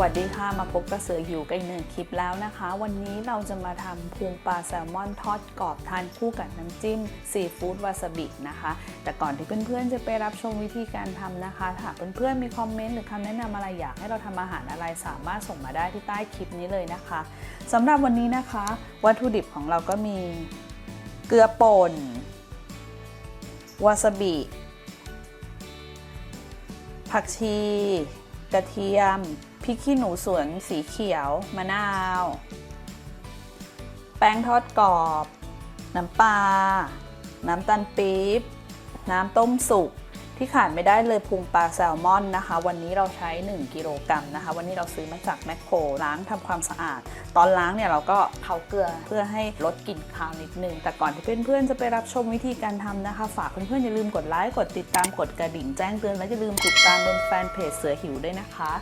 วัสดีค่ะ มาพบกับเสือหิวกันอีกหนึ่งคลิปแล้วนะคะ วันนี้เราจะมาทำพุงปลาแซลมอนทอดกรอบทานคู่กับน้ำจิ้มซีฟู้ดวาซาบินะคะ แต่ก่อนที่เพื่อนๆจะไปรับชมวิธีการทำนะคะถ้าเพื่อนๆมีคอมเมนต์หรือคำแนะนำอะไรอยากให้เราทำอาหารอะไรสามารถส่งมาได้ที่ใต้คลิปนี้เลยนะคะสำหรับวันนี้นะคะ วัตถุดิบของเราก็มีเกลือป่นวาซาบิผักชี กระเทียม พริกขี้หนูสวนสีเขียว มะนาว แป้งทอดกรอบ น้ำปลา น้ำตาลปี๊บ น้ำต้มสุก ที่ขาดไม่ได้เลยพุงปลาแซลมอนนะคะ วันนี้เราใช้ 1 กิโลกรัมนะคะ วันนี้เราซื้อมาจากแมคโครล้างทำความสะอาด ตอนล้างเนี่ยเราก็เขาเกลือเพื่อให้ลดกลิ่นคาวนิดนึง แต่ก่อนที่เพื่อนๆจะไปรับชมวิธีการทำนะคะ ฝากเพื่อนๆอย่าลืมกดไลค์ กดติดตาม กดกระดิ่งแจ้งเตือน และอย่าลืมติดตามบนแฟนเพจเสือหิวด้วยนะคะ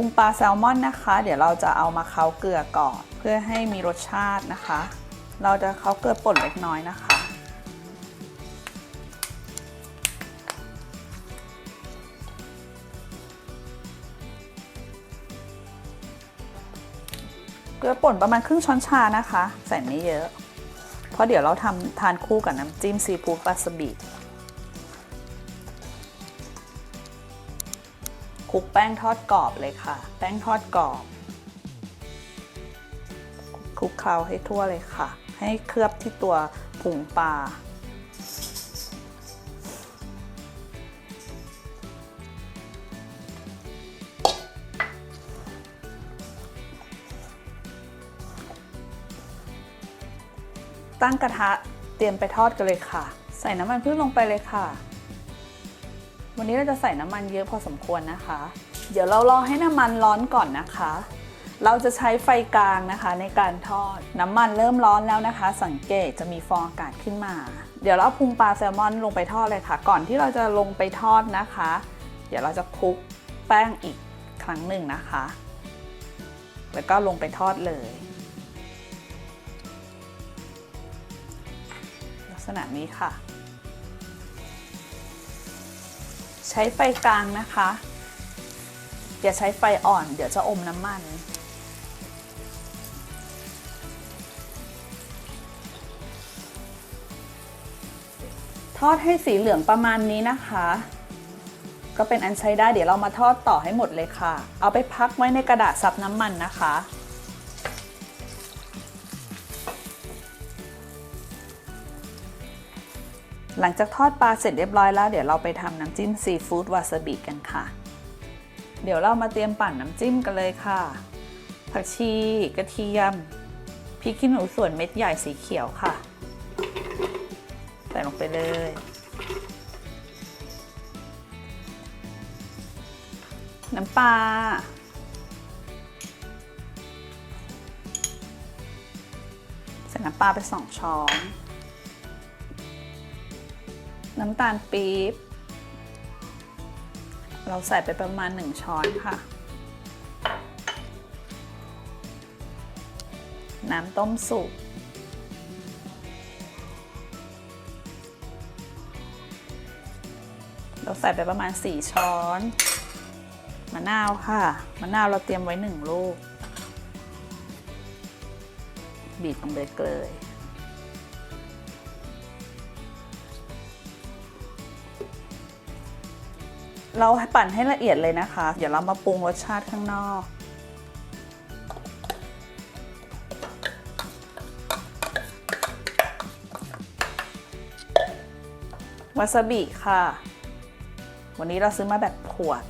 พุงปลาแซลมอนนะคะ เดี๋ยวเราจะเอามาเคล้าเกลือก่อน เพื่อให้มีรสชาตินะคะ เราจะเคล้าเกลือป่นเล็กน้อยนะคะ เกลือป่นประมาณครึ่งช้อนชานะคะ ใส่ไม่เยอะ เพราะเดี๋ยวเราทำทานคู่กับน้ำจิ้มซีฟู้ดวาซาบิ คลุกแป้งทอดกรอบเลยค่ะ แป้งทอดกรอบคลุกเคล้าให้ทั่วเลยค่ะ ให้เคลือบที่ตัวผงปลาตั้งกระทะเตรียมไปทอดกันเลยค่ะ ใส่น้ำมันพืชลงไปเลยค่ะ วันนี้เราจะใส่น้ำมันเยอะพอสมควรนะคะ เดี๋ยวเรารอให้น้ำมันร้อนก่อนนะคะ เราจะใช้ไฟกลางนะคะในการทอด น้ำมันเริ่มร้อนแล้วนะคะ สังเกตจะมีฟองอากาศขึ้นมา เดี๋ยวเราเอาพุงปลาแซลมอนลงไปทอดเลยค่ะ ก่อนที่เราจะลงไปทอดนะคะ เดี๋ยวเราจะคลุกแป้งอีกครั้งหนึ่งนะคะ แล้วก็ลงไปทอดเลย ลักษณะนี้ค่ะ ใช้ไฟกลางนะคะ อย่าใช้ไฟอ่อน เดี๋ยวจะอมน้ำมันทอดให้สีเหลืองประมาณนี้นะคะ ก็เป็นอันใช้ได้เดี๋ยวเรามาทอดต่อให้หมดเลยค่ะ เอาไปพักไว้ในกระดาษซับน้ำมันนะคะ หลังจากทอดปลาเสร็จเรียบร้อยแล้วเดี๋ยวเราไปทำน้ำจิ้มซีฟู้ดวาซาบิกันค่ะ เดี๋ยวเรามาเตรียมปั่นน้ำจิ้มกันเลยค่ะ ผักชี กระเทียม พริกขี้หนูส่วนเม็ดใหญ่สีเขียวค่ะ ใส่ลงไปเลย น้ำปลา ใส่น้ำปลาไปสองช้อน น้ำตาลปี๊บ เราใส่ไปประมาณ 1 ช้อนค่ะ น้ำต้มสุกเราใส่ไปประมาณ 4 ช้อนมะนาวค่ะมะนาวเราเตรียมไว้ 1 ลูก บีบลงไปเลย เราปั่นให้ละเอียดเลยนะคะ เดี๋ยวเรามาปรุงรสชาติข้างนอก วาซาบิค่ะ วันนี้เราซื้อมาแบบขวด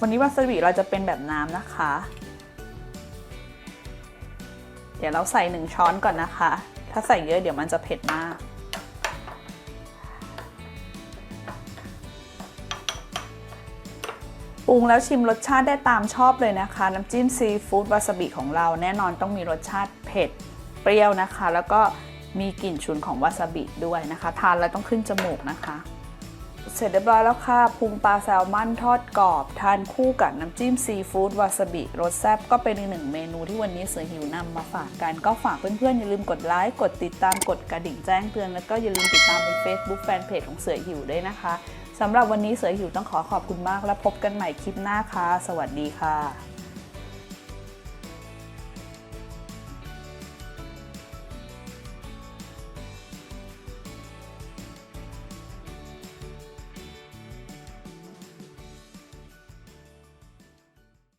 วันนี้วาซาบิเราจะเป็นแบบน้ำนะคะ เดี๋ยวเราใส่หนึ่งช้อนก่อนนะคะ ถ้าใส่เยอะเดี๋ยวมันจะเผ็ดมาก ปรุงแล้วชิมรสชาติได้ตามชอบเลยนะคะ น้ำจิ้มซีฟู้ดวาซาบิของเราแน่นอนต้องมีรสชาติเผ็ดเปรี้ยวนะคะ แล้วก็มีกลิ่นฉุนของวาซาบิด้วยนะคะ ทานแล้วต้องขึ้นจมูกนะคะ เสร็จเรียบร้อยแล้วค่ะพุงปลาแซลมอนทอดกรอบ ทานคู่กับน้ำจิ้มซีฟู้ดวาซาบิรสแซ่บก็เป็นอีกหนึ่งเมนูที่วันนี้เสือหิวนำมาฝากกัน ก็ฝากเพื่อนๆอย่าลืมกดไลค์กดติดตามกดกระดิ่งแจ้งเตือนแล้วก็อย่าลืมติดตามเป็น Facebook แฟนเพจของเสือหิวด้วยนะคะ สำหรับวันนี้เสือหิวต้องขอขอบคุณมากและพบกันใหม่คลิปหน้าค่ะ สวัสดีค่ะ